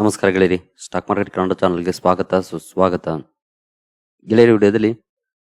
ನಮಸ್ಕಾರ ಗೆಳೆಯರಿ. Stock market Kannada ಚಾನಲ್ಗೆ ಸ್ವಾಗತ, ಸುಸ್ವಾಗತ. ಗೆಳೆಯರಿ, ವಿಡಿಯೋದಲ್ಲಿ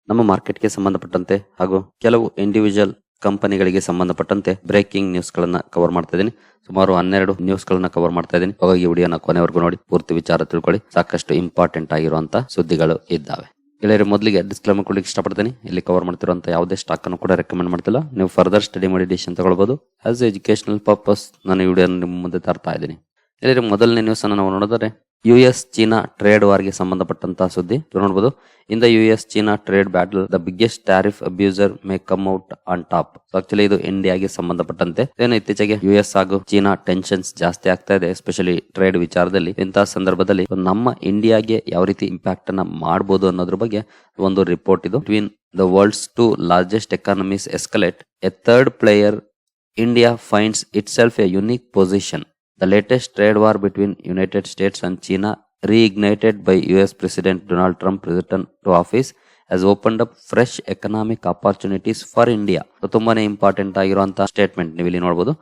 ನಮ್ಮ ಮಾರ್ಕೆಟ್ಗೆ ಸಂಬಂಧಪಟ್ಟಂತೆ ಹಾಗೂ ಕೆಲವು ಇಂಡಿವಿಜುವಲ್ ಕಂಪನಿಗಳಿಗೆ ಸಂಬಂಧಪಟ್ಟಂತೆ ಬ್ರೇಕಿಂಗ್ ನ್ಯೂಸ್ಗಳನ್ನು ಕವರ್ ಮಾಡ್ತಾ ಇದ್ದೀನಿ. ಸುಮಾರು ಹನ್ನೆರಡು ನ್ಯೂಸ್ ಗಳನ್ನ ಕವರ್ ಮಾಡ್ತಾ ಇದ್ದೀನಿ. ಹಾಗಾಗಿ ವಿಡಿಯೋನ ಕೊನೆವರೆಗೂ ನೋಡಿ, ಪೂರ್ತಿ ವಿಚಾರ ತಿಳ್ಕೊಳ್ಳಿ. ಸಾಕಷ್ಟು ಇಂಪಾರ್ಟೆಂಟ್ ಆಗಿರುವಂತ ಸುದ್ದಿಗಳು ಇದ್ದಾವೆ. ಗೆಳೆಯರು, ಮೊದಲಿಗೆ ಡಿಸ್ಕ್ಲೇಮರ್ ಕೊಡಲಿಕ್ಕೆ ಇಷ್ಟಪಡ್ತೀನಿ. ಇಲ್ಲಿ ಕವರ್ ಮಾಡ್ತಿರುವಂಥ ಯಾವುದೇ ಸ್ಟಾಕ್ ಅನ್ನು ಕೂಡ ರೆಕಮೆಂಡ್ ಮಾಡ್ತಿಲ್ಲ. ನೀವು ಫರ್ದರ್ ಸ್ಟಡಿ ಮಾಡಿ ಡಿಸಿಷನ್ ತಗೊಳ್ಬಹುದು ಆಸ್ ಎಜುಕೇಶನಲ್ ಪರ್ಪಸ್ ನಾನು ಈ ವಿಡಿಯೋ ನಿಮ್ಮ ಮುಂದೆ ತರ್ತಾ ಇದ್ದೀನಿ. ಇಲ್ಲಿ ಮೊದಲನೇ ನ್ಯೂಸ್ ಅನ್ನು ನಾವು ನೋಡಿದರೆ ಯು ಎಸ್ ಚೀನಾ ಟ್ರೇಡ್ ವಾರ್ಗೆ ಸಂಬಂಧಪಟ್ಟಂತಹ ಸುದ್ದಿ. ನೋಡಬಹುದು in the U S China trade battle the biggest tariff abuser may come out on top actually ಇದು ಇಂಡಿಯಾಗೆ ಸಂಬಂಧಪಟ್ಟಂತೆ. ಏನು ಇತ್ತೀಚೆಗೆ ಯು ಎಸ್ ಹಾಗೂ ಚೀನಾ ಟೆನ್ಷನ್ಸ್ ಜಾಸ್ತಿ ಆಗ್ತಾ ಇದೆ ಎಸ್ಪೆಷಲಿ ಟ್ರೇಡ್ ವಿಚಾರದಲ್ಲಿ. ಇಂತಹ ಸಂದರ್ಭದಲ್ಲಿ ನಮ್ಮ ಇಂಡಿಯಾಗೆ ಯಾವ ರೀತಿ ಇಂಪ್ಯಾಕ್ಟ್ ಅನ್ನ ಮಾಡಬಹುದು ಅನ್ನೋದ್ರ ಬಗ್ಗೆ ಒಂದು ರಿಪೋರ್ಟ್ ಇದು. Between the world's two largest economies escalate a third player India finds itself a unique position. The latest trade war between United States and China, reignited by US President Donald Trump return to office, has opened up fresh economic opportunities for India. So, ತುಂಬಾನೇ important ಆಗಿರುವಂತಹ statement ನೀವು ಇಲ್ಲಿ ನೋಡಬಹುದು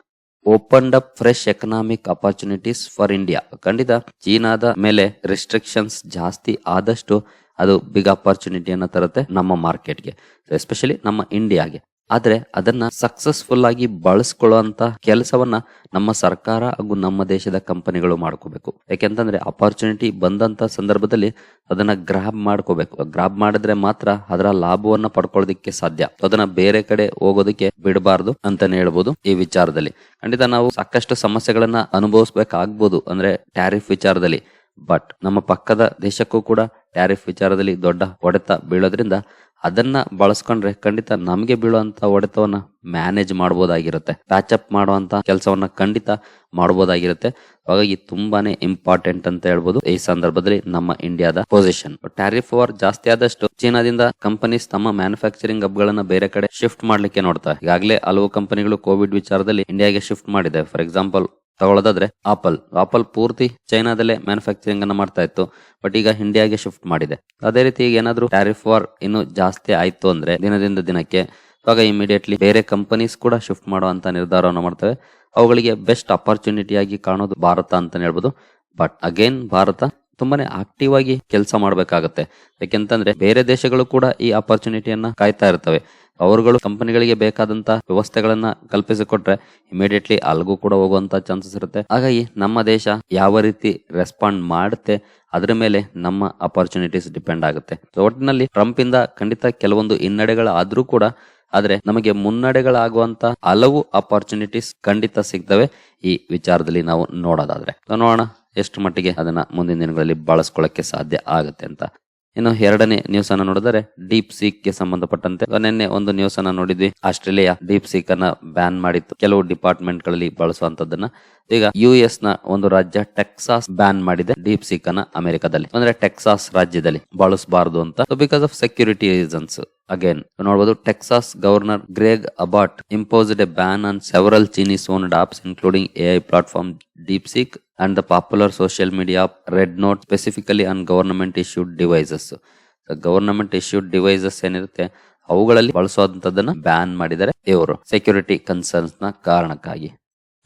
opened up fresh economic opportunities for India ಖಂಡಿತ ಚೀನಾದ ಮೇಲೆ restrictions ಜಾಸ್ತಿ ಆದಷ್ಟು ಅದು ಬಿಗ್ ಅಪರ್ಚುನಿಟಿಯನ್ನ ತರುತ್ತೆ ನಮ್ಮ ಮಾರ್ಕೆಟ್ಗೆ ಎಸ್ಪೆಷಲಿ ನಮ್ಮ ಇಂಡಿಯಾಗೆ ಆದ್ರೆ ಅದನ್ನ ಸಕ್ಸಸ್ಫುಲ್ ಆಗಿ ಬಳಸ್ಕೊಳ್ಳುವಂತ ಕೆಲಸವನ್ನ ನಮ್ಮ ಸರ್ಕಾರ ಹಾಗೂ ನಮ್ಮ ದೇಶದ ಕಂಪನಿಗಳು ಮಾಡ್ಕೋಬೇಕು. ಯಾಕೆಂತಂದ್ರೆ ಅಪಾರ್ಚುನಿಟಿ ಬಂದಂತ ಸಂದರ್ಭದಲ್ಲಿ ಅದನ್ನ ಗ್ರಾಬ್ ಮಾಡ್ಕೋಬೇಕು. ಗ್ರಾಬ್ ಮಾಡಿದ್ರೆ ಮಾತ್ರ ಅದರ ಲಾಭವನ್ನ ಪಡ್ಕೊಳ್ಳೋದಕ್ಕೆ ಸಾಧ್ಯ. ಅದನ್ನ ಬೇರೆ ಕಡೆ ಹೋಗೋದಕ್ಕೆ ಬಿಡಬಾರ್ದು ಅಂತಾನೆ ಹೇಳ್ಬೋದು ಈ ವಿಚಾರದಲ್ಲಿ. ಖಂಡಿತ ನಾವು ಸಾಕಷ್ಟು ಸಮಸ್ಯೆಗಳನ್ನ ಅನುಭವಿಸ್ಬೇಕಾಗ್ಬೋದು ಅಂದ್ರೆ ಟ್ಯಾರಿಫ್ ವಿಚಾರದಲ್ಲಿ. ಬಟ್ ನಮ್ಮ ಪಕ್ಕದ ದೇಶಕ್ಕೂ ಕೂಡ ಟ್ಯಾರಿಫ್ ವಿಚಾರದಲ್ಲಿ ದೊಡ್ಡ ಹೊಡೆತ ಬೀಳೋದ್ರಿಂದ ಅದನ್ನ ಬಳಸ್ಕೊಂಡ್ರೆ ಖಂಡಿತ ನಮಗೆ ಬೀಳುವಂತ ಹೊಡೆತವನ್ನ ಮ್ಯಾನೇಜ್ ಮಾಡಬಹುದಾಗಿರುತ್ತೆ ಪ್ಯಾಚ್ ಅಪ್ ಮಾಡುವಂತ ಕೆಲಸವನ್ನ ಖಂಡಿತ ಮಾಡಬಹುದಾಗಿರುತ್ತೆ ಹಾಗಾಗಿ ತುಂಬಾನೇ ಇಂಪಾರ್ಟೆಂಟ್ ಅಂತ ಹೇಳ್ಬೋದು. ಈ ಸಂದರ್ಭದಲ್ಲಿ ನಮ್ಮ ಇಂಡಿಯಾದ ಪೊಸಿಷನ್ ಟ್ಯಾರಿಫ್ ವಾರ್ ಜಾಸ್ತಿ ಆದಷ್ಟು ಚೀನಾದಿಂದ ಕಂಪನೀಸ್ ತಮ್ಮ ಮ್ಯಾನುಫ್ಯಾಕ್ಚರಿಂಗ್ ಹಬ್ಗಳನ್ನ ಬೇರೆ ಕಡೆ ಶಿಫ್ಟ್ ಮಾಡ್ಲಿಕ್ಕೆ ನೋಡ್ತಾರೆ. ಈಗಾಗಲೇ ಹಲವು ಕಂಪನಿಗಳು ಕೋವಿಡ್ ವಿಚಾರದಲ್ಲಿ ಇಂಡಿಯಾಗೆ ಶಿಫ್ಟ್ ಮಾಡಿದೆ. ಫಾರ್ ಎಕ್ಸಾಂಪಲ್ ತಗೊಳ್ಳೋದಾದ್ರೆ ಆಪಲ್ ಆಪಲ್ ಪೂರ್ತಿ ಚೈನಾದಲ್ಲೇ ಮ್ಯಾನುಫ್ಯಾಕ್ಚರಿಂಗ್ ಅನ್ನ ಮಾಡ್ತಾ ಇತ್ತು ಬಟ್ ಈಗ ಇಂಡಿಯಾಗೆ ಶಿಫ್ಟ್ ಮಾಡಿದೆ. ಅದೇ ರೀತಿ ಈಗ ಏನಾದ್ರು ಟ್ಯಾರಿಫ್ ವಾರ್ ಇನ್ನು ಜಾಸ್ತಿ ಆಯ್ತು ಅಂದ್ರೆ ದಿನದಿಂದ ದಿನಕ್ಕೆ ಆಗ ಇಮಿಡಿಯೇಟ್ಲಿ ಬೇರೆ ಕಂಪನೀಸ್ ಕೂಡ ಶಿಫ್ಟ್ ಮಾಡುವಂತ ನಿರ್ಧಾರವನ್ನು ಮಾಡ್ತವೆ. ಅವುಗಳಿಗೆ ಬೆಸ್ಟ್ ಅಪರ್ಚುನಿಟಿ ಆಗಿ ಕಾಣೋದು ಭಾರತ ಅಂತ ಹೇಳ್ಬೋದು. ಬಟ್ ಅಗೇನ್ ಭಾರತ ತುಂಬಾನೇ ಆಕ್ಟಿವ್ ಆಗಿ ಕೆಲಸ ಮಾಡಬೇಕಾಗತ್ತೆ. ಯಾಕೆಂತಂದ್ರೆ ಬೇರೆ ದೇಶಗಳು ಕೂಡ ಈ ಅಪರ್ಚುನಿಟಿಯನ್ನ ಕಾಯ್ತಾ ಇರ್ತವೆ. ಅವರುಗಳು ಕಂಪನಿಗಳಿಗೆ ಬೇಕಾದಂತ ವ್ಯವಸ್ಥೆಗಳನ್ನ ಕಲ್ಪಿಸಿಕೊಟ್ರೆ ಇಮಿಡಿಯೇಟ್ಲಿ ಅಲ್ಲಿಗೂ ಕೂಡ ಹೋಗುವಂತ ಚಾನ್ಸಸ್ ಇರುತ್ತೆ. ಹಾಗಾಗಿ ನಮ್ಮ ದೇಶ ಯಾವ ರೀತಿ ರೆಸ್ಪಾಂಡ್ ಮಾಡುತ್ತೆ, ಅದರ ಮೇಲೆ ನಮ್ಮ ಅಪರ್ಚುನಿಟೀಸ್ ಡಿಪೆಂಡ್ ಆಗುತ್ತೆ. ಒಟ್ಟಿನಲ್ಲಿ ಟ್ರಂಪ್ ಇಂದ ಖಂಡಿತ ಕೆಲವೊಂದು ಹಿನ್ನಡೆಗಳಾದ್ರೂ ಕೂಡ, ಆದ್ರೆ ನಮಗೆ ಮುನ್ನಡೆಗಳಾಗುವಂತ ಹಲವು ಅಪರ್ಚುನಿಟೀಸ್ ಖಂಡಿತ ಸಿಗ್ತವೆ. ಈ ವಿಚಾರದಲ್ಲಿ ನಾವು ನೋಡೋದಾದ್ರೆ. ನೋಡೋಣ. ಎಷ್ಟು ಮಟ್ಟಿಗೆ ಅದನ್ನ ಮುಂದಿನ ದಿನಗಳಲ್ಲಿ ಬಳಸ್ಕೊಳ್ಳಕ್ಕೆ ಸಾಧ್ಯ ಆಗುತ್ತೆ ಅಂತ. ಇನ್ನು ಎರಡನೇ ನ್ಯೂಸ್ ಅನ್ನ ನೋಡಿದರೆ ಡೀಪ್ ಸೀಕ್ಗೆ ಸಂಬಂಧಪಟ್ಟಂತೆ ನಿನ್ನೆ ಒಂದು ನ್ಯೂಸ್ ಅನ್ನ ನೋಡಿದ್ವಿ. ಆಸ್ಟ್ರೇಲಿಯಾ ಡೀಪ್ ಸೀಕ್ ಅನ್ನ ಬ್ಯಾನ್ ಮಾಡಿತ್ತು. ಕೆಲವು ಡಿಪಾರ್ಟ್ಮೆಂಟ್ಗಳಲ್ಲಿ ಬಳಸುವಂತದ್ದನ್ನ. ಈಗ ಯು ಎಸ್ನ ಒಂದು ರಾಜ್ಯ ಟೆಕ್ಸಾಸ್ ಬ್ಯಾನ್ ಮಾಡಿದೆ ಡೀಪ್ ಸೀಕ್ ಅನ್ನ ಅಮೆರಿಕದಲ್ಲಿ. ಅಂದ್ರೆ ಟೆಕ್ಸಾಸ್ ರಾಜ್ಯದಲ್ಲಿ ಬಳಸಬಾರದು ಅಂತ. Because of security reasons again ನೋಡಬಹುದು Texas governor Greg Abbott imposed a ban on several Chinese owned apps including AI platform DeepSeek and the popular social media Red Note specifically on government issued devices government issued devices ಏನಿರುತ್ತೆ, ಅವುಗಳಲ್ಲಿ ಬಳಸುವಂತದನ್ನ ban ಮಾಡಿದರೆ ಇವರು security ಕನ್ಸರ್ನ್ಸ್ನ ಕಾರಣಕ್ಕಾಗಿ.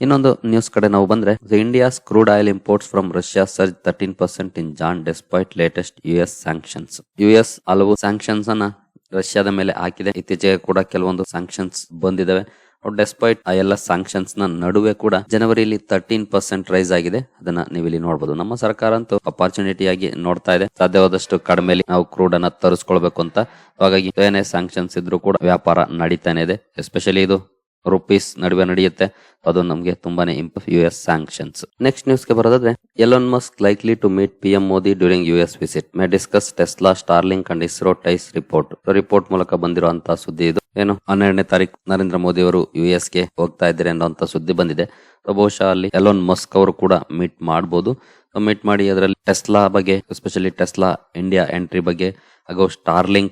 ಇನ್ನೊಂದು news ಕಡೆ ನಾವು ಬಂದ್ರೆ India's crude oil imports from Russia surge thirteen percent in Jan despite latest US sanctions US ಹಲವು ಸ್ಯಾಂಕ್ಷನ್ಸ್ ಅನ್ನ ರಷ್ಯಾದ ಮೇಲೆ ಹಾಕಿದೆ. ಇತ್ತೀಚೆಗೆ ಕೂಡ ಕೆಲವೊಂದು ಸ್ಯಾಂಕ್ಷನ್ಸ್ ಬಂದಿದ್ದಾವೆ ಡೆಸ್ಪೈಟ್ ಆ ಎಲ್ಲ ಸ್ಯಾಂಕ್ಷನ್ಸ್ನ ನಡುವೆ ಕೂಡ ಜನವರಿಯಲ್ಲಿ ತರ್ಟೀನ್ ಪರ್ಸೆಂಟ್ ರೈಸ್ ಆಗಿದೆ. ಅದನ್ನ ನೀವು ಇಲ್ಲಿ ನೋಡಬಹುದು ನಮ್ಮ ಸರ್ಕಾರ ಅಂತೂ ಅಪಾರ್ಚುನಿಟಿ ಆಗಿ ನೋಡ್ತಾ ಇದೆ. ಸಾಧ್ಯವಾದಷ್ಟು ಕಡಿಮೆ ನಾವು ಕ್ರೂಡ್ ಅನ್ನ ತರಿಸ್ಕೊಳ್ಬೇಕು ಅಂತ. ಹಾಗಾಗಿ ಏನೇ ಸ್ಯಾಂಕ್ಷನ್ಸ್ ಇದ್ರೂ ಕೂಡ ವ್ಯಾಪಾರ ನಡೀತಾನೆ ಇದೆ. ಎಸ್ಪೆಷಲಿ ಇದು ರುಪೀಸ್ ನಡುವೆ ನಡೆಯುತ್ತೆ. ಅದು ನಮಗೆ ತುಂಬಾನೇ ಇಂಪ ಯು ಎಸ್ ಸ್ಯಾಂಕ್ಷನ್ಸ್ ನೆಕ್ಸ್ಟ್ ನ್ಯೂಸ್ಗೆ ಬರೋದಾದ್ರೆ Elon Musk likely to meet P M Modi during U S visit may discuss Tesla Starlink and ISRO ties report report ಮೂಲಕ ಬಂದಿರುವಂತಹ ಸುದ್ದಿ ಇದು. ಏನು? ಹನ್ನೆರಡನೇ ತಾರೀಕು ನರೇಂದ್ರ ಮೋದಿ ಅವರು ಯು ಎಸ್ಗೆ ಹೋಗ್ತಾ ಇದ್ದಾರೆ ಅನ್ನೋಂತ ಸುದ್ದಿ ಬಂದಿದೆ. ಬಹುಶಃ ಅಲ್ಲಿ ಎಲೋನ್ ಮಸ್ಕ್ ಅವರು ಕೂಡ ಮೀಟ್ ಮಾಡಬಹುದು ಮೀಟ್ ಮಾಡಿ ಅದರಲ್ಲಿ ಟೆಸ್ಲಾ ಬಗ್ಗೆ ಎಸ್ಪೆಷಲಿ ಟೆಸ್ಲಾ ಇಂಡಿಯಾ ಎಂಟ್ರಿ ಬಗ್ಗೆ, ಹಾಗೂ ಸ್ಟಾರ್ಲಿಂಕ್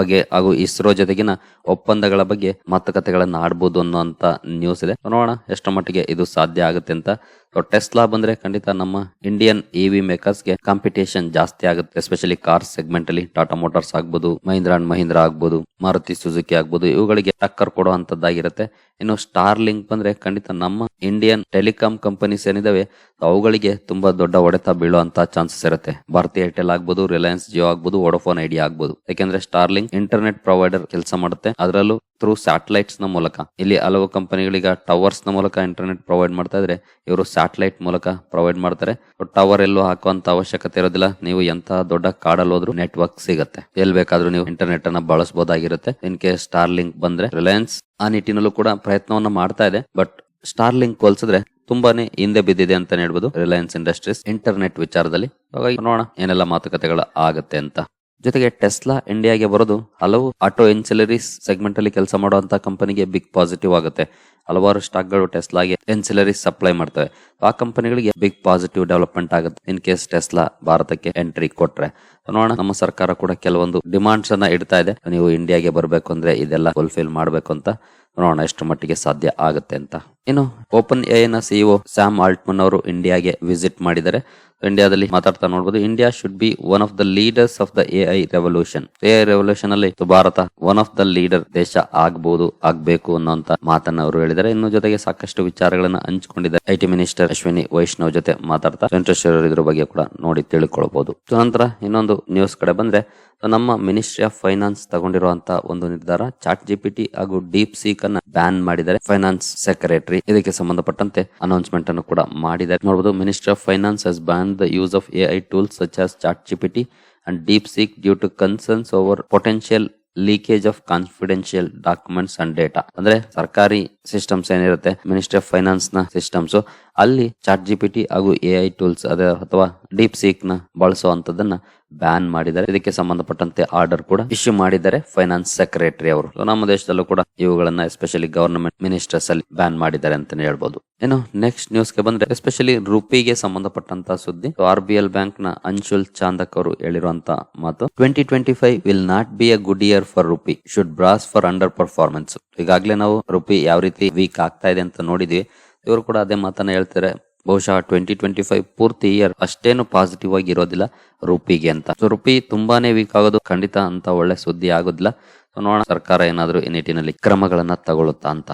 ಬಗ್ಗೆ ಹಾಗೂ ಇಸ್ರೋ ಜೊತೆಗಿನ ಒಪ್ಪಂದಗಳ ಬಗ್ಗೆ ಮಾತುಕತೆಗಳನ್ನು ಆಡ್ಬೋದು ಅನ್ನುವಂತ ನ್ಯೂಸ್ ಇದೆ. ನೋಡೋಣ ಎಷ್ಟು ಮಟ್ಟಿಗೆ ಇದು ಸಾಧ್ಯ ಆಗುತ್ತೆ ಅಂತ. ಸೊ ಟೆಸ್ಲಾ ಬಂದ್ರೆ ಖಂಡಿತ ನಮ್ಮ ಇಂಡಿಯನ್ ಇವಿ ಮೇಕರ್ಸ್ಗೆ ಕಾಂಪಿಟೇಷನ್ ಜಾಸ್ತಿ ಆಗುತ್ತೆ. ಎಸ್ಪೆಷಲಿ ಕಾರ್ ಸೆಗ್ಮೆಂಟ್ ಅಲ್ಲಿ ಟಾಟಾ ಮೋಟಾರ್ಸ್ ಆಗ್ಬೋದು ಮಹೀಂದ್ರ ಅಂಡ್ ಮಹೀಂದ್ರ ಆಗ್ಬೋದು ಮಾರುತಿ ಸುಜುಕಿ ಆಗ್ಬೋದು, ಇವುಗಳಿಗೆ ಟಕ್ಕರ್ ಕೊಡುವಂತದ್ದಾಗಿರುತ್ತೆ. ಇನ್ನು ಸ್ಟಾರ್ ಲಿಂಕ್ ಬಂದ್ರೆ ಖಂಡಿತ ನಮ್ಮ ಇಂಡಿಯನ್ ಟೆಲಿಕಾಂ ಕಂಪನೀಸ್ ಏನಿದಾವೆ, ಅವುಗಳಿಗೆ ತುಂಬಾ ದೊಡ್ಡ ಹೊಡೆತ ಬೀಳುವಂತ ಚಾನ್ಸಸ್ ಇರುತ್ತೆ. ಭಾರತಿ ಏರ್ಟೆಲ್ ಆಗ್ಬೋದು, ರಿಲಯನ್ಸ್ ಜಿಯೋ ಆಗ್ಬಹುದು ವೋಡೋಫೋನ್ ಐಡಿಯಾ ಆಗ್ಬೋದು. ಯಾಕೆಂದ್ರೆ ಸ್ಟಾರ್ಲಿಂಗ್ ಇಂಟರ್ನೆಟ್ ಪ್ರೊವೈಡರ್ ಕೆಲಸ ಮಾಡುತ್ತೆ. ಅದರಲ್ಲೂ ಥ್ರೂ ಸ್ಯಾಟಲೈಟ್ಸ್ನ ಮೂಲಕ. ಇಲ್ಲಿ ಹಲವು ಕಂಪನಿಗಳಿಗೆ ಟವರ್ಸ್ನ ಮೂಲಕ ಇಂಟರ್ನೆಟ್ ಪ್ರೊವೈಡ್ ಮಾಡ್ತಾ ಇದ್ರೆ, ಇವರು ಸ್ಯಾಟಲೈಟ್ ಮೂಲಕ ಪ್ರೊವೈಡ್ ಮಾಡ್ತಾರೆ. ಟವರ್ ಎಲ್ಲೂ ಹಾಕುವಂತ ಅವಶ್ಯಕತೆ ಇರೋದಿಲ್ಲ. ನೀವು ಎಂತ ದೊಡ್ಡ ಕಾಡಲ್ಲಿ ಹೋದ್ರು ನೆಟ್ವರ್ಕ್ ಸಿಗುತ್ತೆ. ಎಲ್ ಬೇಕಾದ್ರೂ ನೀವು ಇಂಟರ್ನೆಟ್ ಅನ್ನ ಬಳಸಬಹುದಾಗಿರುತ್ತೆ ಇನ್ ಕೇಸ್ ಸ್ಟಾರ್ಲಿಂಕ್ ಬಂದ್ರೆ, ರಿಲಯನ್ಸ್ ಆ ನಿಟ್ಟಿನಲ್ಲೂ ಕೂಡ ಪ್ರಯತ್ನವನ್ನ ಮಾಡ್ತಾ ಇದೆ. ಬಟ್ ಸ್ಟಾರ್ ಲಿಂಕ್ ಹೋಲಿಸಿದ್ರೆ ತುಂಬಾನೇ ಹಿಂದೆ ಬಿದ್ದಿದೆ ಅಂತ ಹೇಳ್ಬೋದು. ರಿಲಯನ್ಸ್ ಇಂಡಸ್ಟ್ರೀಸ್ ಇಂಟರ್ನೆಟ್ ವಿಚಾರದಲ್ಲಿ. ಹಾಗಾಗಿ ನೋಡೋಣ ಏನೆಲ್ಲ ಮಾತುಕತೆಗಳು ಆಗತ್ತೆ ಅಂತ. ಜೊತೆಗೆ ಟೆಸ್ಲಾ ಇಂಡಿಯಾಗೆ ಬರೋದು ಹಲವು ಆಟೋ ಎನ್ಸಿಲರೀಸ್ ಸೆಗ್ಮೆಂಟ್ ಅಲ್ಲಿ ಕೆಲಸ ಮಾಡುವಂತ ಕಂಪನಿಗೆ ಬಿಗ್ ಪಾಸಿಟಿವ್ ಆಗುತ್ತೆ. ಹಲವಾರು ಸ್ಟಾಕ್ಗಳು ಟೆಸ್ಲಾಗೆ ಎನ್ಸಿಲರೀಸ್ ಸಪ್ಲೈ ಮಾಡ್ತವೆ. ಆ ಕಂಪನಿಗಳಿಗೆ ಬಿಗ್ ಪಾಸಿಟಿವ್ ಡೆವಲಪ್ಮೆಂಟ್ ಆಗುತ್ತೆ. ಇನ್ ಕೇಸ್ ಟೆಸ್ಲಾ ಭಾರತಕ್ಕೆ ಎಂಟ್ರಿ ಕೊಟ್ರೆ. ನೋಡೋಣ, ನಮ್ಮ ಸರ್ಕಾರ ಕೂಡ ಕೆಲವೊಂದು ಡಿಮಾಂಡ್ಸ್ ಅನ್ನ ಇಡ್ತಾ ಇದೆ. ನೀವು ಇಂಡಿಯಾಗೆ ಬರಬೇಕು ಅಂದ್ರೆ ಇದೆಲ್ಲ ಫುಲ್ಫಿಲ್ ಮಾಡಬೇಕು ಅಂತ. ನೋಡೋಣ ಎಷ್ಟು ಮಟ್ಟಿಗೆ ಸಾಧ್ಯ ಆಗುತ್ತೆ ಅಂತ. ಇನ್ನು ಓಪನ್ ಎ ನ ಸಿಇಒ ಸ್ಯಾಮ್ ಆಲ್ಟ್ಮನ್ ಅವರು ಇಂಡಿಯಾಗೆ ವಿಸಿಟ್ ಮಾಡಿದ್ದಾರೆ. ಇಂಡಿಯಾದಲ್ಲಿ ಮಾತಾಡ್ತಾ ನೋಡಬಹುದು India should be one of the leaders of the A I revolution A I revolution ಅಲ್ಲಿ Bharat one of the leader ದೇಶ ಆಗಬಹುದು ಆಗ್ಬೇಕು ಅನ್ನೋಂತ ಮಾತನ್ನ ಅವರು ಹೇಳಿದ್ದಾರೆ. ಇನ್ನು ಜೊತೆಗೆ ಸಾಕಷ್ಟು ವಿಚಾರಗಳನ್ನ ಹಂಚಿಕೊಂಡಿದ್ದಾರೆ ಐಟಿ ಮಿನಿಸ್ಟರ್ ಅಶ್ವಿನಿ ವೈಷ್ಣವ್ ಜೊತೆ ಮಾತಾಡ್ತಾ ಸಂತೋಷ್ ಇದ್ರ ಬಗ್ಗೆ ಕೂಡ ನೋಡಿ ತಿಳ್ಕೊಳ್ಬಹುದು ನಂತರ ಇನ್ನೊಂದು ನ್ಯೂಸ್ ಕಡೆ ಬಂದ್ರೆ ನಮ್ಮ ಮಿನಿಸ್ಟ್ರಿ ಆಫ್ ಫೈನಾನ್ಸ್ ತಗೊಂಡಿರುವಂತ ಒಂದು ನಿರ್ಧಾರ ಚಾಟ್ ಜಿಪಿಟಿ ಹಾಗೂ ಡೀಪ್ ಸೀಕ್ ಅನ್ನ ಬ್ಯಾನ್ ಮಾಡಿದ್ದಾರೆ. ಫೈನಾನ್ಸ್ ಸೆಕ್ರೆಟರಿ ಇದಕ್ಕೆ ಸಂಬಂಧಪಟ್ಟಂತೆ ಅನೌನ್ಸ್ಮೆಂಟ್ ಅನ್ನು ಕೂಡ ಮಾಡಿದ್ದಾರೆ. ನೋಡಬಹುದು ministry of finance has ban the use of A I tools such as ChatGPT and DeepSeek due to concerns over potential leakage of confidential documents and data ಅಂದ್ರೆ ಸರ್ಕಾರಿ systems ಏನಿರುತ್ತೆ? Ministry of ಫೈನಾನ್ಸ್ನ systems ಅಲ್ಲಿ ChatGPT ಹಾಗೂ A I tools ಅದೇ ಅಥವಾ deep ಸೀಕ್ನ ಬಳಸುವಂತದನ್ನ ban ಮಾಡಿದ್ದಾರೆ. ಇದಕ್ಕೆ ಸಂಬಂಧಪಟ್ಟಂತೆ ಆರ್ಡರ್ ಕೂಡ ಇಶ್ಯೂ ಮಾಡಿದ್ದಾರೆ ಫೈನಾನ್ಸ್ ಸೆಕ್ರೆಟರಿ ಅವರು. ನಮ್ಮ ದೇಶದಲ್ಲೂ ಕೂಡ ಇವುಗಳನ್ನ ಎಸ್ಪೆಷಲಿ ಗವರ್ನಮೆಂಟ್ ಮಿನಿಸ್ಟರ್ಸ್ ಅಲ್ಲಿ ಬ್ಯಾನ್ ಮಾಡಿದ್ದಾರೆ ಅಂತಾನೆ ಹೇಳ್ಬಹುದು ಏನು ನೆಕ್ಸ್ಟ್ ನ್ಯೂಸ್ಗೆ ಬಂದ್ರೆ ಎಸ್ಪೆಷಲಿ ರುಪಿಗೆ ಸಂಬಂಧಪಟ್ಟಂತ ಸುದ್ದಿ. ಆರ್ ಬಿ ಎಲ್ ಬ್ಯಾಂಕ್ನ ಅಂಶುಲ್ ಚಾಂದಕ್ ಅವರು ಹೇಳಿರುವಂತ ಮಾತು twenty twenty five will not be a good year for rupee should brace for underperformance ಈಗಾಗಲೇ ನಾವು ರುಪಿ ಯಾವ ರೀತಿ ವೀಕ್ ಆಗ್ತಾ ಇದೆ ಅಂತ ನೋಡಿದ್ವಿ. ಇವರು ಕೂಡ ಅದೇ ಮಾತನ್ನ ಹೇಳ್ತಾರೆ. ಬಹುಶಃ ಟ್ವೆಂಟಿ ಟ್ವೆಂಟಿ ಫೈವ್ ಪೂರ್ತಿ ಇಯರ್ ಅಷ್ಟೇನು ಪಾಸಿಟಿವ್ ಆಗಿ ಇರೋದಿಲ್ಲ ರುಪಿಗೆ ಅಂತ. ಸೊ ರುಪಿ ತುಂಬಾನೇ ವೀಕ್ ಆಗೋದು ಖಂಡಿತ ಅಂತ ಒಳ್ಳೆ ಸುದ್ದಿ ಆಗೋದಿಲ್ಲ. ನೋಡೋಣ ಸರ್ಕಾರ ಏನಾದರೂ ಈ ನಿಟ್ಟಿನಲ್ಲಿ ಕ್ರಮಗಳನ್ನ ತಗೊಳುತ್ತಾ ಅಂತ.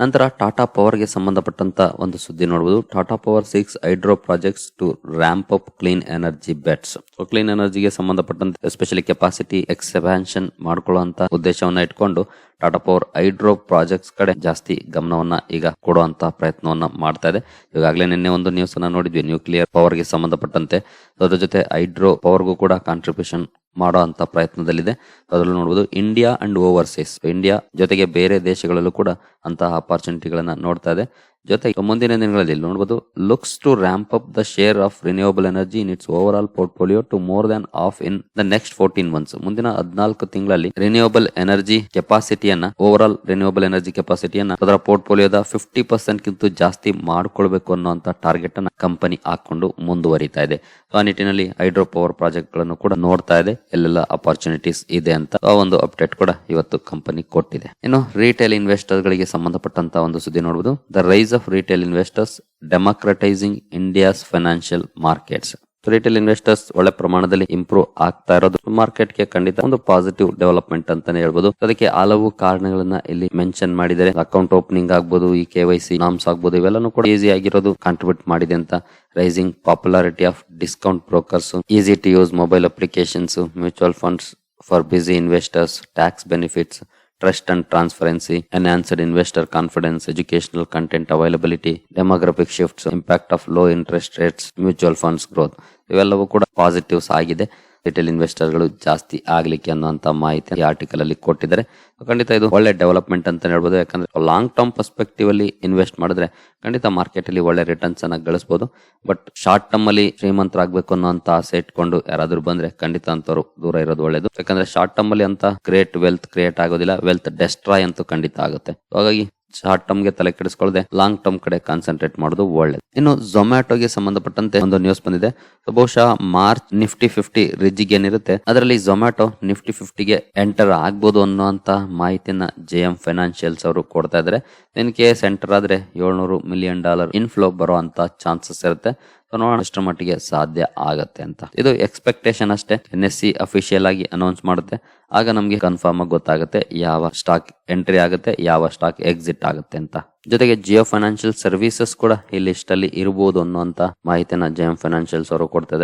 ನಂತರ ಟಾಟಾ ಪವರ್ಗೆ ಸಂಬಂಧಪಟ್ಟಂತ ಒಂದು ಸುದ್ದಿ ನೋಡಬಹುದು Tata power six hydro projects to ramp up clean energy bets. Clean ಎನರ್ಜಿಗೆ ಸಂಬಂಧಪಟ್ಟಂತೆ ಎಸ್ಪೆಷಲಿ ಕೆಪಾಸಿಟಿ ಎಕ್ಸ್ಪಾನ್ಷನ್ ಮಾಡ್ಕೊಳ್ಳುವಂತ ಉದ್ದೇಶವನ್ನ ಇಟ್ಕೊಂಡು ಟಾಟಾ ಪವರ್ ಹೈಡ್ರೋ ಪ್ರಾಜೆಕ್ಟ್ಸ್ ಕಡೆ ಜಾಸ್ತಿ ಗಮನವನ್ನ ಈಗ ಕೊಡುವಂತ ಪ್ರಯತ್ನವನ್ನ ಮಾಡ್ತಾ ಇದೆ. ಈಗಾಗಲೇ ನಿನ್ನೆ ಒಂದು ನ್ಯೂಸ್ ಅನ್ನ ನೋಡಿದ್ವಿ. ನ್ಯೂಕ್ಲಿಯರ್ ಪವರ್ಗೆ ಸಂಬಂಧಪಟ್ಟಂತೆ. ಅದರ ಜೊತೆ ಹೈಡ್ರೋ ಪವರ್ಗೂ ಕೂಡ ಕಾಂಟ್ರಿಬ್ಯೂಷನ್ ಮಾಡೋ ಪ್ರಯತ್ನದಲ್ಲಿದೆ. ಅದರಲ್ಲೂ ನೋಡಬಹುದು ಇಂಡಿಯಾ ಅಂಡ್ ಓವರ್ಸೀಸ್ ಇಂಡಿಯಾ ಜೊತೆಗೆ ಬೇರೆ ದೇಶಗಳಲ್ಲೂ ಕೂಡ ಅಂತಹ ಅಪಾರ್ಚುನಿಟಿಗಳನ್ನ ನೋಡ್ತಾ ಇದೆ. ಜೊತೆಗೆ ಮುಂದಿನ ದಿನಗಳಲ್ಲಿ ನೋಡಬಹುದು looks to ramp up the share of renewable energy in its overall portfolio to more than half in the next fourteen months ಮುಂದಿನ ಹದಿನಾಲ್ಕು ತಿಂಗಳಲ್ಲಿ ರಿನ್ಯೂಬಲ್ ಎನರ್ಜಿ ಕೆಪಾಸಿಟಿಯನ್ನ ಓವರ್ ಆಲ್ ರಿನ್ಯೂಬಲ್ ಎನರ್ಜಿ ಕೆಪಾಸಿಟಿಯನ್ನ ಅದರ ಪೋರ್ಟ್ಫೋಲಿಯೋದ ಫಿಫ್ಟಿ ಪರ್ಸೆಂಟ್ ಕಿಂತ ಜಾಸ್ತಿ ಮಾಡ್ಕೊಳ್ಬೇಕು ಅನ್ನುವಂತ ಟಾರ್ಗೆಟ್ ಅನ್ನ ಕಂಪನಿ ಹಾಕೊಂಡು ಮುಂದುವರಿತಾ ಇದೆ. ಆ ನಿಟ್ಟಿನಲ್ಲಿ ಹೈಡ್ರೋ ಪವರ್ ಪ್ರಾಜೆಕ್ಟ್ಗಳನ್ನು ಕೂಡ ನೋಡ್ತಾ ಇದೆ. ಎಲ್ಲೆಲ್ಲ ಅಪಾರ್ಚುನಿಟೀಸ್ ಇದೆ ಅಂತ ಆ ಒಂದು ಅಪ್ಡೇಟ್ ಕೂಡ ಇವತ್ತು ಕಂಪನಿ ಕೊಟ್ಟಿದೆ. ಇನ್ನು ರಿಟೇಲ್ ಇನ್ವೆಸ್ಟರ್ ಗಳಿಗೆ ಸಂಬಂಧಪಟ್ಟಂತ ಒಂದು ಸುದ್ದಿ ನೋಡಬಹುದು the rise of retail investors democratising India's financial markets retail investors ಒಳ್ಳೆ ಪ್ರಮಾಣದಲ್ಲಿ ಇಂಪ್ರೂವ್ ಆಗ್ತಾ ಇರೋದು. ಮಾರ್ಕೆಟ್ಗೆ ಖಂಡಿತ ಒಂದು ಪಾಸಿಟಿವ್ ಡೆವಲಪ್ಮೆಂಟ್ ಅಂತಾನೆ ಹೇಳ್ಬೋದು. ಅದಕ್ಕೆ ಹಲವು ಕಾರಣಗಳನ್ನ ಇಲ್ಲಿ ಮೆನ್ಷನ್ ಮಾಡಿದರೆ ಅಕೌಂಟ್ ಓಪನಿಂಗ್ ಆಗ್ಬೋದು, ಈ ಕೆ ವೈ ಸಿ ನಾಮ್ಸ್ ಆಗ್ಬೋದು, ಇವೆಲ್ಲನೂ ಕೂಡ ಈಸಿ ಆಗಿರೋದು ಕಾಂಟ್ರಿಬ್ಯೂಟ್ ಮಾಡಿದೆ ಅಂತ rising popularity of discount brokers easy to use mobile applications mutual funds for busy investors tax benefits trust and transparency, enhanced investor confidence, educational content availability, demographic shifts, impact of low interest rates, mutual funds growth. ಇವೆಲ್ಲವೂ ಕೂಡ positives ಆಗಿದೆ retail ಇನ್ವೆಸ್ಟರ್ಗಳು ಜಾಸ್ತಿ ಆಗ್ಲಿಕ್ಕೆ ಅನ್ನುವಂತ ಮಾಹಿತಿ ಈ article ಅಲ್ಲಿ ಕೊಟ್ಟಿದ್ದಾರೆ. ಖಂಡಿತ ಇದು ಒಳ್ಳೆ ಡೆವಲಪ್ಮೆಂಟ್ ಅಂತ ಹೇಳ್ಬೋದು. ಯಾಕಂದ್ರೆ ಲಾಂಗ್ ಟರ್ಮ್ ಪರ್ಸ್ಪೆಕ್ಟಿವ್ ಅಲ್ಲಿ ಇನ್ವೆಸ್ಟ್ ಮಾಡಿದ್ರೆ ಖಂಡಿತ ಮಾರ್ಕೆಟ್ ಅಲ್ಲಿ ಒಳ್ಳೆ ರಿಟರ್ನ್ಸ್ ಅನ್ನ ಗಳಿಸಬಹುದು ಬಟ್ ಶಾರ್ಟ್ ಟರ್ಮ್ ಅಲ್ಲಿ ಶ್ರೀಮಂತರಾಗಬೇಕು ಅನ್ನೋಂತ ಆಸೆ ಇಟ್ಕೊಂಡು ಯಾರಾದ್ರೂ ಬಂದ್ರೆ ಖಂಡಿತ ಅಂತವ್ರು ದೂರ ಇರೋದು ಒಳ್ಳೇದು. ಯಾಕಂದ್ರೆ ಶಾರ್ಟ್ ಟರ್ಮ್ ಅಲ್ಲಿ ಅಂತ ಗ್ರೇಟ್ ವೆಲ್ತ್ ಕ್ರಿಯೇಟ್ ಆಗೋದಿಲ್ಲ. ವೆಲ್ತ್ ಡೆಸ್ಟ್ರಾಯ್ ಅಂತೂ ಖಂಡಿತ ಆಗುತ್ತೆ. ಹಾಗಾಗಿ ಶಾರ್ಟ್ ಟರ್ಮ್ಗೆ ತಲೆ ಕೆಡಿಸ್ಕೊಳ್ಳದೆ ಲಾಂಗ್ ಟರ್ಮ್ ಕಡೆ ಕಾನ್ಸಂಟ್ರೇಟ್ ಮಾಡೋದು ಒಳ್ಳೇದು. ಇನ್ನು ಝೊಮ್ಯಾಟೊಗೆ ಸಂಬಂಧಪಟ್ಟಂತೆ ಒಂದು ನ್ಯೂಸ್ ಬಂದಿದೆ. ಬಹುಶಃ ಮಾರ್ಚ್ ನಿಫ್ಟಿ ಫಿಫ್ಟಿ ರಿಜ್ಗೆ ಏನಿರುತ್ತೆ, ಅದರಲ್ಲಿ ಝೊಮ್ಯಾಟೊ ನಿಫ್ಟಿ ಫಿಫ್ಟಿಗೆ ಎಂಟರ್ ಆಗ್ಬೋದು ಅನ್ನುವಂತ ಮಾಹಿತಿಯನ್ನ ಜೆ ಎಂ ಫೈನಾನ್ಷಿಯಲ್ಸ್ ಅವರು ಕೊಡ್ತಾ ಇದ್ದಾರೆ ಇನ್ ಕೇಸ್ ಎಂಟರ್ ಆದ್ರೆ ಏಳ್ನೂರು ಮಿಲಿಯನ್ ಡಾಲರ್ ಇನ್ಫ್ಲೋ ಬರುವಂತ ಚಾನ್ಸಸ್ ಇರುತ್ತೆ. ನೋಡೋಣ ಎಷ್ಟರ ಮಟ್ಟಿಗೆ ಸಾಧ್ಯ ಆಗತ್ತೆ ಅಂತ. ಇದು ಎಕ್ಸ್ಪೆಕ್ಟೇಷನ್ ಅಷ್ಟೇ. ಎನ್ ಎಸ್ ಸಿ ಅಫಿಷಿಯಲ್ ಆಗಿ ಅನೌನ್ಸ್ ಮಾಡುತ್ತೆ. ಆಗ ನಮಗೆ ಕನ್ಫರ್ಮ್ ಆಗಿ ಗೊತ್ತಾಗುತ್ತೆ ಯಾವ ಸ್ಟಾಕ್ ಎಂಟ್ರಿ ಆಗುತ್ತೆ, ಯಾವ ಸ್ಟಾಕ್ ಎಕ್ಸಿಟ್ ಆಗುತ್ತೆ ಅಂತ. ಜೊತೆಗೆ ಜಿಯೋ ಫೈನಾನ್ಷಿಯಲ್ ಸರ್ವಿಸಸ್ ಕೂಡ ಈ ಲಿಸ್ಟ್ ಅಲ್ಲಿ ಇರಬಹುದು ಅನ್ನುವಂತ ಮಾಹಿತಿನ ಜಿಎಂ ಫೈನಾನ್ಷಿಯಲ್ಸ್ ಅವರು ಕೊಡ್ತಾ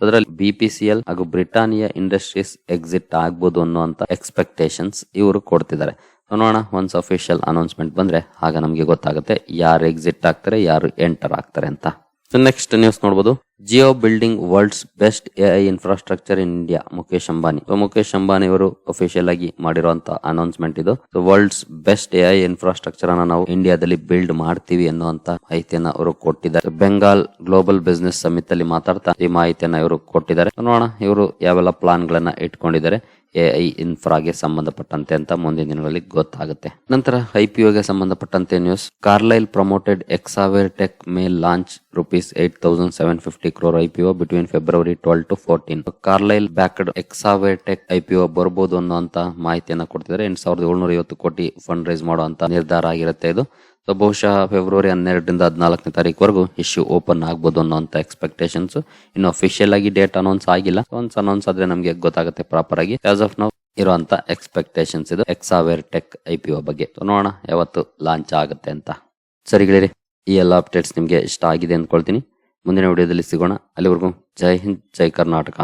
ಅದರಲ್ಲಿ ಬಿ ಪಿ ಸಿ ಎಲ್ ಹಾಗೂ ಬ್ರಿಟಾನಿಯಾ ಇಂಡಸ್ಟ್ರೀಸ್ ಎಕ್ಸಿಟ್ ಆಗ್ಬೋದು ಅನ್ನುವಂತ ಎಕ್ಸ್ಪೆಕ್ಟೇಷನ್ಸ್ ಇವರು ಕೊಡ್ತಿದ್ದಾರೆ ನೋಡೋಣ ಒನ್ಸ್ ಅಫಿಷಿಯಲ್ ಅನೌನ್ಸ್ಮೆಂಟ್ ಬಂದ್ರೆ ಆಗ ನಮಗೆ ಗೊತ್ತಾಗುತ್ತೆ ಯಾರು ಎಕ್ಸಿಟ್ ಆಗ್ತಾರೆ, ಯಾರು ಎಂಟರ್ ಆಗ್ತಾರೆ ಅಂತ. ನೆಕ್ಸ್ಟ್ ನ್ಯೂಸ್ ನೋಡಬಹುದು Jio building world's best AI infrastructure in India Mukesh Ambani Mukesh Ambani ಅವರು ಅಫಿಷಿಯಲ್ ಆಗಿ ಮಾಡಿರುವಂತಹ ಅನೌನ್ಸ್ಮೆಂಟ್ ಇದು. ವರ್ಲ್ಡ್ಸ್ ಬೆಸ್ಟ್ ಎಐ ಇನ್ಫ್ರಾಸ್ಟ್ರಕ್ಚರ್ ಅನ್ನ ನಾವು ಇಂಡಿಯಾದಲ್ಲಿ ಬಿಲ್ಡ್ ಮಾಡ್ತೀವಿ ಅನ್ನುವಂತ ಮಾಹಿತಿಯನ್ನ ಅವರು ಕೊಟ್ಟಿದ್ದಾರೆ. ಬೆಂಗಾಲ್ ಗ್ಲೋಬಲ್ ಬಿಸ್ನೆಸ್ ಸಮಿತ್ ಅಲ್ಲಿ ಮಾತಾಡ್ತಾ ಈ ಮಾಹಿತಿಯನ್ನ ಇವರು ಕೊಟ್ಟಿದ್ದಾರೆ. ನೋಡೋಣ ಇವರು ಯಾವೆಲ್ಲ ಪ್ಲಾನ್ ಗಳನ್ನ ಇಟ್ಕೊಂಡಿದ್ದಾರೆ. ಎಐ ಇನ್ಫ್ರಾಗೆ ಸಂಬಂಧಪಟ್ಟಂತೆ ಅಂತ ಮುಂದಿನ ದಿನಗಳಲ್ಲಿ ಗೊತ್ತಾಗುತ್ತೆ. ನಂತರ ಐ ಪಿ ಓಗೆ ಸಂಬಂಧಪಟ್ಟಂತೆ news Carlyle promoted Hexaware tech may launch rupees eight thousand seven fifty crore I P between February twelve to fourteen Carlyle backed Hexaware tech I P ಬರ್ಬೋದು ಅಂತ ಮಾಹಿತಿಯನ್ನು ಕೊಡ್ತಿದ್ದಾರೆ. ಎಂಟು ಸಾವಿರದ ಏಳ್ನೂರ ಐವತ್ತು ಕೋಟಿ ಫಂಡ್ ರೈಸ್ ಮಾಡುವಂತ ನಿರ್ಧಾರ ಆಗಿರುತ್ತೆ ಇದು. ಸೊ ಬಹುಶಃ ಫೆಬ್ರವರಿ ಹನ್ನೆರಡರಿಂದ ಹದಿನಾಲ್ಕನೇ ತಾರೀಕುವರೆಗೂ ಇಶ್ಯೂ ಓಪನ್ ಆಗ್ಬೋದು ಅನ್ನೋಂಥ ಎಕ್ಸ್ಪೆಕ್ಟೇಷನ್ಸ್ ಇನ್ನು ಅಫಿಷಿಯಲ್ ಆಗಿ ಡೇಟ್ ಅನೌನ್ಸ್ ಆಗಿಲ್ಲ. ಒನ್ಸ್ ಅನೌನ್ಸ್ ಆದ್ರೆ ನಮಗೆ ಗೊತ್ತಾಗುತ್ತೆ ಪ್ರಾಪರ್ ಆಗಿ. ಆಸ್ ಆಫ್ ನೌ ಇರುವಂತ ಎಕ್ಸ್ಪೆಕ್ಟೇಷನ್ಸ್ ಇದು Hexaware tech I P O ಬಗ್ಗೆ. ನೋಡೋಣ ಯಾವತ್ತು ಲಾಂಚ್ ಆಗುತ್ತೆ ಅಂತ. ಸರಿ ಗೆಳೆಯರಿ, ಈ ಎಲ್ಲ ಅಪ್ಡೇಟ್ಸ್ ನಿಮಗೆ ಇಷ್ಟ ಆಗಿದೆ ಅಂದ್ಕೊಳ್ತೀನಿ. ಮುಂದಿನ ವಿಡಿಯೋದಲ್ಲಿ ಸಿಗೋಣ. ಅಲ್ಲಿವರೆಗೂ ಜೈ ಹಿಂದ್, ಜೈ ಕರ್ನಾಟಕ.